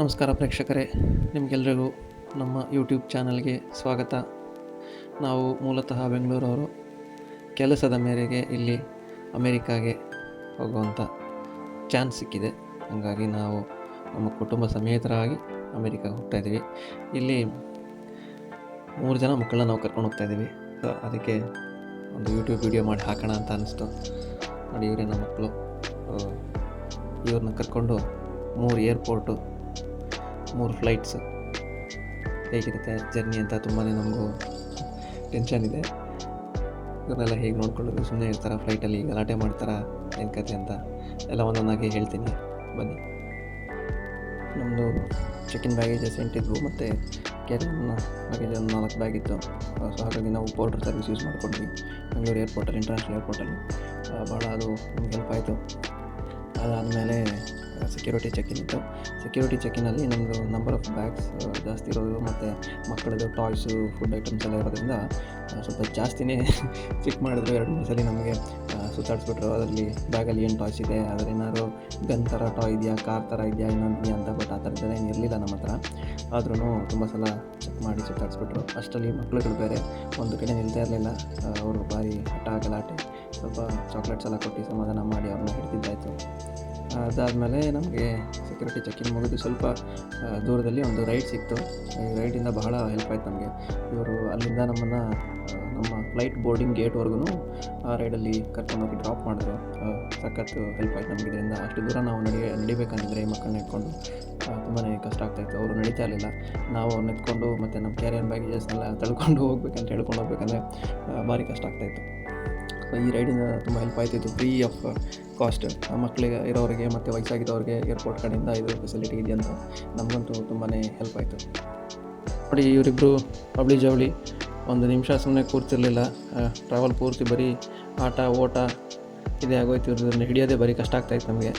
ನಮಸ್ಕಾರ ಪ್ರೇಕ್ಷಕರೇ ನಿಮಗೆಲ್ಲರಿಗೂ ನಮ್ಮ ಯೂಟ್ಯೂಬ್ ಚಾನಲ್ಗೆ ಸ್ವಾಗತ. ನಾವು ಮೂಲತಃ ಬೆಂಗಳೂರವರು. ಕೆಲಸದ ಮೇರೆಗೆ ಇಲ್ಲಿ ಅಮೇರಿಕಾಗೆ ಹೋಗುವಂಥ ಚಾನ್ಸ್ ಸಿಕ್ಕಿದೆ. ಹಾಗಾಗಿ ನಾವು ನಮ್ಮ ಕುಟುಂಬ ಸಮೇತರಾಗಿ ಅಮೇರಿಕಾಗೆ ಹೋಗ್ತಾ ಇದ್ದೀವಿ. ಇಲ್ಲಿ ಮೂರು ಜನ ಮಕ್ಕಳನ್ನ ನಾವು ಕರ್ಕೊಂಡು ಹೋಗ್ತಾ ಇದ್ದೀವಿ. ಸೊ ಅದಕ್ಕೆ ಒಂದು ಯೂಟ್ಯೂಬ್ ವಿಡಿಯೋ ಮಾಡಿ ಹಾಕೋಣ ಅಂತ ಅನ್ನಿಸ್ತು ನೋಡಿ, ಇವರೇ ನಮ್ಮ ಮಕ್ಕಳು. ಇವ್ರನ್ನ ಕರ್ಕೊಂಡು ಮೂರು ಏರ್ಪೋರ್ಟು ಮೂರು ಫ್ಲೈಟ್ಸ್ ಹೇಗಿರುತ್ತೆ ಜರ್ನಿ ಅಂತ ತುಂಬಾ ನಮಗೂ ಟೆನ್ಷನ್ ಇದೆ. ಇದನ್ನೆಲ್ಲ ಹೇಗೆ ನೋಡ್ಕೊಳ್ಳೋದು? ಸುಮ್ಮನೆ ಇರ್ತಾರೆ ಫ್ಲೈಟಲ್ಲಿ ಗಲಾಟೆ ಮಾಡ್ತಾರ? ಏನು ಕತೆ ಅಂತ? ಎಲ್ಲ ಒಂದೊಂದಾಗಿ ಹೇಳ್ತೀನಿ. ಬನ್ನಿ. ನಮ್ಮದು ಚೆಕಿನ್ ಬ್ಯಾಗೇಜಸ್ ಎಂಟಿದ್ವು ಮತ್ತು ಕ್ಯಾರಿಯನ್ನ ಬ್ಯಾಗೇಜ್ ಒಂದು ನಾಲ್ಕು ಬ್ಯಾಗ್ ಇತ್ತು. ಸೊ ಹಾಗಾಗಿ ನಾವು ಪೌಡ್ರ್ ಸರ್ವಿಸ್ ಯೂಸ್ ಮಾಡ್ಕೊಂಡ್ವಿ. ಬೆಂಗಳೂರು ಏರ್ಪೋರ್ಟಲ್ಲಿ ಇಂಟರ್ನ್ಯಾಷನಲ್ ಏರ್ಪೋರ್ಟಲ್ಲಿ ಭಾಳ ಅದು ನಮ್ಗೆ ಹೆಲ್ಪ್ ಆಯಿತು. ಅದಾದಮೇಲೆ ಸೆಕ್ಯೂರಿಟಿ ಚೆಕಿನ್ ಇತ್ತು. ಸೆಕ್ಯೂರಿಟಿ ಚೆಕಿನಲ್ಲಿ ನಮ್ಮದು ನಂಬರ್ ಆಫ್ ಬ್ಯಾಗ್ಸ್ ಜಾಸ್ತಿ ಇರೋದು ಮತ್ತು ಮಕ್ಕಳದು ಟಾಯ್ಸು ಫುಡ್ ಐಟಮ್ಸ್ ಎಲ್ಲ ಇರೋದ್ರಿಂದ ಸ್ವಲ್ಪ ಜಾಸ್ತಿನೇ ಚೆಕ್ ಮಾಡಿದ್ರು. ಎರಡು ಮೂರು ಸಲ ನಮಗೆ ಸುತ್ತಾಡಿಸ್ಬಿಟ್ರು. ಅದರಲ್ಲಿ ಬ್ಯಾಗಲ್ಲಿ ಏನು ಟಾಯ್ಸ್ ಇದೆ ಅದ್ರ ಏನಾದ್ರು ಗನ್ ಥರ ಟಾಯ್ ಇದೆಯಾ ಕಾರ್ ಥರ ಇದೆಯಾ, ಇನ್ನೊಂದು ಇದೆಯಾ ಅಂತ ಬಟ್ ಆ ಥರದ್ದೆಲ್ಲ ಏನು ಇರಲಿಲ್ಲ ನಮ್ಮ ಹತ್ರ. ಆದ್ರೂ ತುಂಬ ಸಲ ಮಾಡಿ ಸುತ್ತಾಡಿಸ್ಬಿಟ್ರು. ಅಷ್ಟರಲ್ಲಿ ಮಕ್ಕಳುಗಳು ಬೇರೆ, ಒಂದು ಕಡೆ ನಿಲ್ತಾ ಇರಲಿಲ್ಲ. ಅವರು ಬಾರಿ ಹಠ ಗಲಾಟೆ. ಸ್ವಲ್ಪ ಚಾಕ್ಲೇಟ್ಸ್ ಎಲ್ಲ ಕೊಟ್ಟು ಸಮಾಧಾನ ಮಾಡಿ ಅವ್ರನ್ನ ಹಿಡ್ದಿದ್ದಾಯಿತು. ಅದಾದಮೇಲೆ ನಮಗೆ ಸೆಕ್ಯೂರಿಟಿ ಚೆಕಿಂಗ್ ಮುಗಿದು ಸ್ವಲ್ಪ ದೂರದಲ್ಲಿ ಒಂದು ರೈಡ್ ಸಿಕ್ತು. ಈ ರೈಡಿಂದ ಬಹಳ ಹೆಲ್ಪ್ ಆಯ್ತು ನಮಗೆ. ಇವರು ಅಲ್ಲಿಂದ ನಮ್ಮನ್ನು ನಮ್ಮ ಫ್ಲೈಟ್ ಬೋರ್ಡಿಂಗ್ ಗೇಟ್ವರೆಗೂ ಆ ರೈಡಲ್ಲಿ ಕರ್ಕೊಂಡೋಗಿ ಡ್ರಾಪ್ ಮಾಡಿದ್ರು. ಸಖತ್ತು ಹೆಲ್ಪ್ ಆಯ್ತು ನಮಗೆ ಇದರಿಂದ. ಅಷ್ಟು ದೂರ ನಾವು ನಡಿ ನಡಿಬೇಕಂದ್ರೆ ಮಕ್ಕಳನ್ನ ಇಟ್ಕೊಂಡು ತುಂಬಾ ಕಷ್ಟ ಆಗ್ತಾಯಿತ್ತು ಅವರು ನಡೀತಾ ಇರಲಿಲ್ಲ. ನಾವು ಅವ್ರನ್ನ ಎತ್ಕೊಂಡು ಮತ್ತು ನಮ್ಮ ಕ್ಯಾರಿಯರ್ ಬ್ಯಾಗೇಜಸ್ನೆಲ್ಲ ತಳ್ಕೊಂಡು ಹೋಗ್ಬೇಕಂತ ಹೇಳ್ಕೊಂಡು ಹೋಗ್ಬೇಕಂದ್ರೆ ಭಾರಿ ಕಷ್ಟ ಆಗ್ತಾಯಿತ್ತು ಸೊ ಈ ರೈಡಿಂದ ತುಂಬ ಹೆಲ್ಪ್ ಆಯ್ತಿತ್ತು. ಫ್ರೀ ಆಫ್ ಕಾಸ್ಟ್ ಮಕ್ಕಳಿಗೆ ಇರೋರಿಗೆ ಮತ್ತು ವಯಸ್ಸಾಗಿದ್ದವ್ರಿಗೆ ಏರ್ಪೋರ್ಟ್ ಕಡೆಯಿಂದ ಇದು ಫೆಸಿಲಿಟಿ ಇದೆ ಅಂತ ನಮಗಂತೂ ತುಂಬಾ ಹೆಲ್ಪ್ ಆಯಿತು. ನೋಡಿ ಇವರಿಬ್ಬರು ಪಬ್ಲಿ ಜವಳಿ ಒಂದು ನಿಮಿಷ ಸುಮ್ಮನೆ ಕೂರ್ತಿರಲಿಲ್ಲ. ಟ್ರಾವೆಲ್ ಪೂರ್ತಿ ಬರೀ ಆಟ, ಓಟ ಇದೇ ಆಗೋಯ್ತು. ಇವ್ರನ್ನ ಹಿಡಿಯೋದೇ ಬರೀ ಕಷ್ಟ ಆಗ್ತಾಯಿತ್ತು ನಮಗೆ.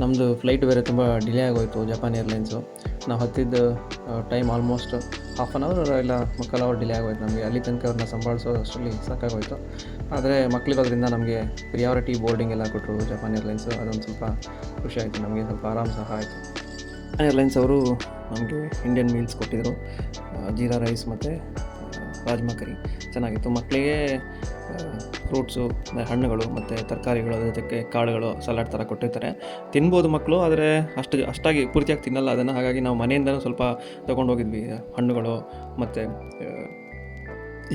ನಮ್ಮದು ಫ್ಲೈಟ್ ಬೇರೆ ತುಂಬ ಡಿಲೇ ಆಗೋಯಿತು ಜಪಾನ್ ಏರ್ಲೈನ್ಸು ನಾವು ಹತ್ತಿದ್ದು time almost half an hour ಇಲ್ಲ ಮಕ್ಕಳ ಅವರ್ ಡಿಲೇ ಆಗೋಯ್ತು ನಮಗೆ. ಅಲ್ಲಿ ತನಕ ಅವ್ರನ್ನ ಸಂಭಾಳಿಸೋ ಅಷ್ಟರಲ್ಲಿ ಸಾಕಾಗೋಯ್ತು. ಆದರೆ ಮಕ್ಕಳಿರೋದ್ರಿಂದ ನಮಗೆ ಪ್ರಿಯಾರಿಟಿ ಬೋರ್ಡಿಂಗ್ ಎಲ್ಲ ಕೊಟ್ಟರು ಜಪಾನ್ ಏರ್ಲೈನ್ಸು ಅದೊಂದು ಸ್ವಲ್ಪ ಖುಷಿ ಆಯಿತು, ನಮಗೆ ಸ್ವಲ್ಪ ಆರಾಮ್ ಸಹ ಆಯಿತು. ಜಪಾನ್ ಏರ್ಲೈನ್ಸ್ ಅವರು ನಮಗೆ ಇಂಡಿಯನ್ ಮೀಲ್ಸ್ ಕೊಟ್ಟಿದ್ದರು ಜೀರಾ ರೈಸ್ ಮತ್ತು ರಾಜ್ಮಾ ಕರಿ ಚೆನ್ನಾಗಿತ್ತು. ಮಕ್ಕಳಿಗೆ ಫ್ರೂಟ್ಸು ಹಣ್ಣುಗಳು, ಮತ್ತು ತರಕಾರಿಗಳು ಅದರ ಜೊತೆಗೆ ಕಾಳುಗಳು, ಸಲಾಡ್ ಥರ ಕೊಟ್ಟಿರ್ತಾರೆ. ತಿನ್ಬೋದು ಮಕ್ಕಳು ಆದರೆ ಅಷ್ಟು, ಅಷ್ಟಾಗಿ ಪೂರ್ತಿಯಾಗಿ ತಿನ್ನಲ್ಲ. ಅದನ್ನು ಹಾಗಾಗಿ ನಾವು ಮನೆಯಿಂದಲೂ ಸ್ವಲ್ಪ ತೊಗೊಂಡೋಗಿದ್ವಿ. ಹಣ್ಣುಗಳು, ಮತ್ತು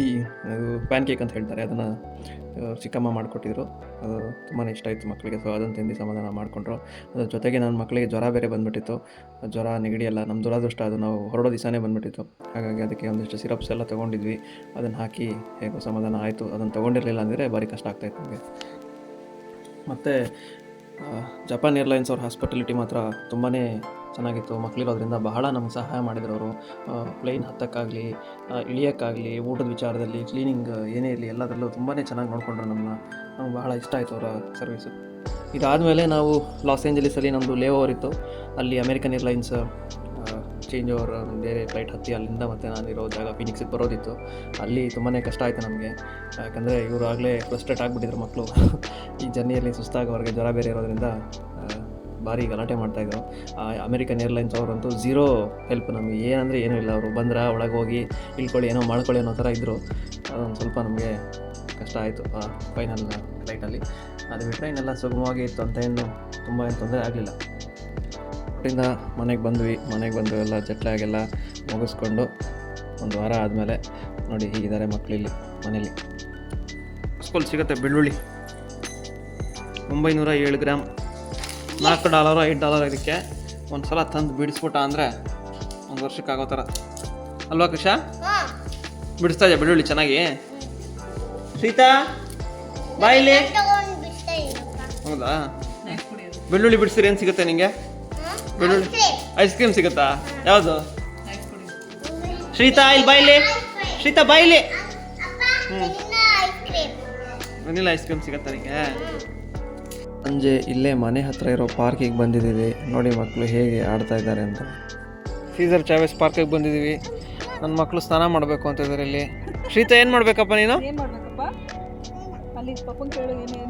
ಈ ಪ್ಯಾನ್ ಕೇಕ್ ಅಂತ ಹೇಳ್ತಾರೆ, ಅದನ್ನು ಚಿಕ್ಕಮ್ಮ ಮಾಡಿಕೊಟ್ಟಿದ್ರು. ಅದು ತುಂಬಾ ಇಷ್ಟ ಆಯಿತು ಮಕ್ಕಳಿಗೆ ಸೊ ಅದನ್ನು ತಿಂದು ಸಮಾಧಾನ ಮಾಡಿಕೊಂಡ್ರು. ಅದ್ರ ಜೊತೆಗೆ ನನ್ನ ಮಕ್ಕಳಿಗೆ ಜ್ವರ ಬೇರೆ ಬಂದುಬಿಟ್ಟಿತ್ತು. ಜ್ವರ, ನೆಗಡಿ ಎಲ್ಲ, ನಮ್ಮ ದುರಾದೃಷ್ಟ ಅದು, ನಾವು ಹೊರಡೋ ದಿವಸನೇ ಬಂದುಬಿಟ್ಟಿತ್ತು. ಹಾಗಾಗಿ ಅದಕ್ಕೆ ಒಂದಿಷ್ಟು ಸಿರಪ್ಸ್ ಎಲ್ಲ ತೊಗೊಂಡಿದ್ವಿ. ಅದನ್ನು ಹಾಕಿ ಹೇಗೋ ಸಮಾಧಾನ ಆಯಿತು. ಅದನ್ನು ತೊಗೊಂಡಿರಲಿಲ್ಲ ಅಂದರೆ ಭಾರಿ ಕಷ್ಟ ಆಗ್ತಾಯಿತ್ತು ನಮಗೆ. ಮತ್ತು ಜಪಾನ್ ಏರ್ಲೈನ್ಸ್ ಅವ್ರ ಹಾಸ್ಪಿಟಲಿಟಿ ಮಾತ್ರ ತುಂಬಾ ಚೆನ್ನಾಗಿತ್ತು. ಮಕ್ಕಳಿರೋದ್ರಿಂದ ಬಹಳ ನಮ್ಗೆ ಸಹಾಯ ಮಾಡಿದ್ರು ಅವರು ಪ್ಲೇನ್ ಹತ್ತಕ್ಕಾಗಲಿ ಇಳಿಯೋಕ್ಕಾಗಲಿ, ಊಟದ ವಿಚಾರದಲ್ಲಿ ಕ್ಲೀನಿಂಗ್ ಏನೇ ಇರಲಿ ಎಲ್ಲದರಲ್ಲೂ ತುಂಬಾ ಚೆನ್ನಾಗಿ ನೋಡಿಕೊಂಡ್ರು ನಮ್ಮನ್ನ ನಮ್ಗೆ ಬಹಳ ಇಷ್ಟ ಆಯಿತು ಅವರ ಸರ್ವಿಸು ಇದಾದಮೇಲೆ ನಾವು ಲಾಸ್ ಏಂಜಲೀಸಲ್ಲಿ ನಮ್ಮದು ಲೇ ಓವರ್ ಇತ್ತು. ಅಲ್ಲಿ ಅಮೇರಿಕನ್ ಏರ್ಲೈನ್ಸ್ ಚೇಂಜ್ ಓವರ್ ಬೇರೆ ಫ್ಲೈಟ್ ಹತ್ತಿ ಅಲ್ಲಿಂದ ಮತ್ತೆ ನಾನು ಇರೋ ಜಾಗ ಫಿನಿಕ್ಸಿಗೆ ಬರೋದಿತ್ತು. ಅಲ್ಲಿ ತುಂಬಾ ಕಷ್ಟ ಆಯಿತು ನಮಗೆ. ಯಾಕಂದರೆ ಇವರು ಆಗಲೇ ಫ್ರಸ್ಟ್ರೇಟ್ ಆಗಿಬಿಟ್ಟಿದ್ರು ಮಕ್ಕಳು ಈ ಜರ್ನಿಯಲ್ಲಿ ಸುಸ್ತಾಗಿ ಅವ್ರಿಗೆ ಜ್ವರ ಬೇರೆ ಇರೋದ್ರಿಂದ ಭಾರಿ ಗಲಾಟೆ ಮಾಡ್ತಾಯಿದ್ರು ಅಮೇರಿಕನ್ ಏರ್ಲೈನ್ಸ್ ಅವರಂತೂ ಝೀರೋ ಹೆಲ್ಪ್ ನಮಗೆ. ಏನಂದರೆ ಏನೂ ಇಲ್ಲ. ಅವರು ಬಂದ್ರೆ, ಒಳಗೆ ಹೋಗಿ ಇಳ್ಕೊಳ್ಳಿ, ಏನೋ ಮಾಡ್ಕೊಳ್ಳಿ ಅನ್ನೋ ಥರ ಇದ್ದರು ಅದೊಂದು ಸ್ವಲ್ಪ ನಮಗೆ ಕಷ್ಟ ಆಯಿತು ಫೈನಲ್ ಫ್ಲೈಟಲ್ಲಿ ಅದು ಬಿಟ್ಟರೆ ಇನ್ನೆಲ್ಲ ಸುಗಮವಾಗಿ ಇತ್ತು ಅಂತ ಏನು ತುಂಬ ಏನು ತೊಂದರೆ ಆಗಲಿಲ್ಲ. ಒಟ್ಟಿಂದ ಮನೆಗೆ ಬಂದ್ವಿ. ಮನೆಗೆ ಬಂದು ಎಲ್ಲ ಜಟ್ಲಾಗೆಲ್ಲ ಮುಗಿಸ್ಕೊಂಡು ಒಂದು ವಾರ ಆದಮೇಲೆ ನೋಡಿ ಹೀಗಿದ್ದಾರೆ ಮಕ್ಕಳಿಲ್ಲಿ ಮನೇಲಿ. ಸ್ಕೂಲ್ ಸಿಗುತ್ತೆ ಬೆಳ್ಳುಳ್ಳಿ. ಒಂಬೈನೂರ ಏಳು ಗ್ರಾಮ್ ನಾಲ್ಕು ಡಾಲರು ಐದು ಡಾಲರ್ ಇದಕ್ಕೆ ಒಂದು ಸಲ ತಂದು ಬಿಡಿಸ್ಬಿಟ್ಟ ಅಂದರೆ ಒಂದು ವರ್ಷಕ್ಕೆ ಆಗೋ ಥರ. ಅಲ್ವಾ ಕೃಷ ಬಿಡಿಸ್ತಾ ಇದೆಯಾ ಬೆಳ್ಳುಳ್ಳಿ ಚೆನ್ನಾಗಿ? ಸೀತಾ ಬಾಯಿಲಿ. ಹೌದಾ? ಬೆಳ್ಳುಳ್ಳಿ ಬಿಡಿಸಿರಿ ಏನು ಸಿಗುತ್ತೆ ನಿಂಗೆ? ಬೆಳ್ಳುಳ್ಳಿ ಐಸ್ ಕ್ರೀಮ್ ಸಿಗುತ್ತಾ? ಯಾವುದು? ಶ್ರೀತಾ ಇಲ್ಲಿ ಬಾಯಿಲಿ ಶ್ರೀತಾ ಬಾಯಿಲಿ ಹ್ಞೂ ನಿನ್ನ ice cream vanilla ice cream ಸಿಗುತ್ತಾ ನಿಂಗೆ? ಸಂಜೆ ಇಲ್ಲೇ ಮನೆ ಹತ್ರ ಇರೋ ಪಾರ್ಕಿಗೆ ಬಂದಿದ್ದೀವಿ. ನೋಡಿ ಮಕ್ಕಳು ಹೇಗೆ ಆಡ್ತಾ ಇದ್ದಾರೆ ಅಂತ. ಸೀಸರ್ ಚಾವೇಸ್ ಪಾರ್ಕಿಗೆ ಬಂದಿದ್ದೀವಿ. ನನ್ನ ಮಕ್ಕಳು ಸ್ನಾನ ಮಾಡಬೇಕು ಅಂತ ಇದ್ದಾರೆ ಇಲ್ಲಿ. ಶ್ರೀತಾ ಏನು ಮಾಡಬೇಕಪ್ಪ ನೀನು?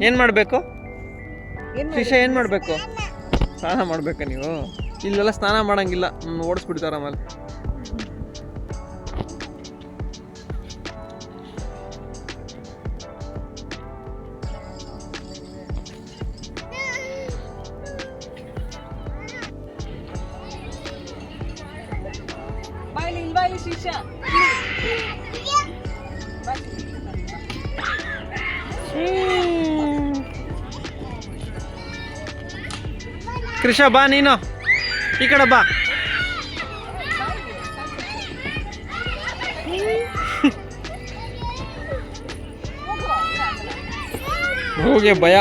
ಏನ್ ಮಾಡಬೇಕು? ಶ್ರೀಷಾ ಏನು ಮಾಡಬೇಕು? ಸ್ನಾನ ಮಾಡಬೇಕಾ ನೀವು? ಇಲ್ಲೆಲ್ಲ ಸ್ನಾನ ಮಾಡೋಂಗಿಲ್ಲ. ಓಡಿಸ್ಬಿಡ್ತಾರೆ ಆಮೇಲೆ. ಬಾ ಇಲ್ಲಿ ಇಲ್ವಾ ಇಲ್ಲಿ ಶಿಷ್ಯ ಬಾ. ಕೃಷ ಬಾ ನೀನು ಈ ಕಡೆ ಬಾ ಹೋಗು. ಇಲ್ಲ, ಆಗಲ್ಲ. ಹೋಗಿ ಭಯ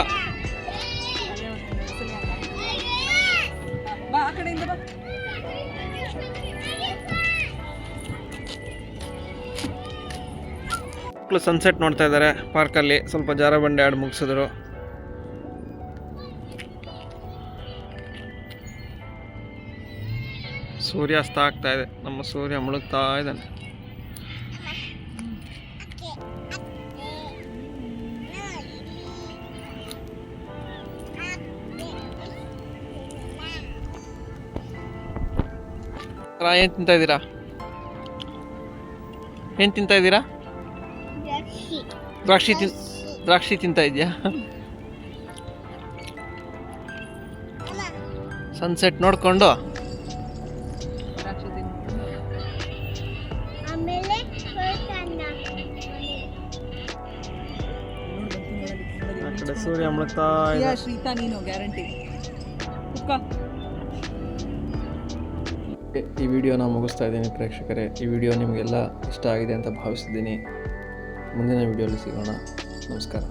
ಮಕ್ಕಳು ಸನ್ಸೆಟ್ ನೋಡ್ತಾ ಇದ್ದಾರೆ ಪಾರ್ಕಲ್ಲಿ ಸ್ವಲ್ಪ ಜಾರ ಬಂಡೆ ಆಡಿ ಮುಗಿಸಿದ್ರು ಸೂರ್ಯಾಸ್ತ ಆಗ್ತಾ ಇದೆ. ನಮ್ಮ ಸೂರ್ಯ ಮುಳುಗ್ತಾ ಇದ್ದಾನೆ. ಏನು ತಿಂತಾ ಇದ್ದೀರಾ? ಏನು ತಿಂತಾ ಇದ್ದೀರಾ? ದ್ರಾಕ್ಷಿ ತಿನ್ ದ್ರಾಕ್ಷಿ ತಿಂತಾ ಇದೆಯಾ? ಸನ್ಸೆಟ್ ನೋಡ್ಕೊಂಡು. ಸೂರ್ಯ ಮುಳುಗ್ತಾ ಶ್ರೀತಾ ನೀನು ಗ್ಯಾರಂಟಿ ಕುಕ್ಕ ಈ ವಿಡಿಯೋನ ಮುಗಿಸ್ತಾ ಇದ್ದೀನಿ ಪ್ರೇಕ್ಷಕರೇ. ಈ ವಿಡಿಯೋ ನಿಮಗೆಲ್ಲ ಇಷ್ಟ ಆಗಿದೆ ಅಂತ ಭಾವಿಸಿದ್ದೀನಿ ಮುಂದಿನ ವಿಡಿಯೋಲಿ ಸಿಗೋಣ ನಮಸ್ಕಾರ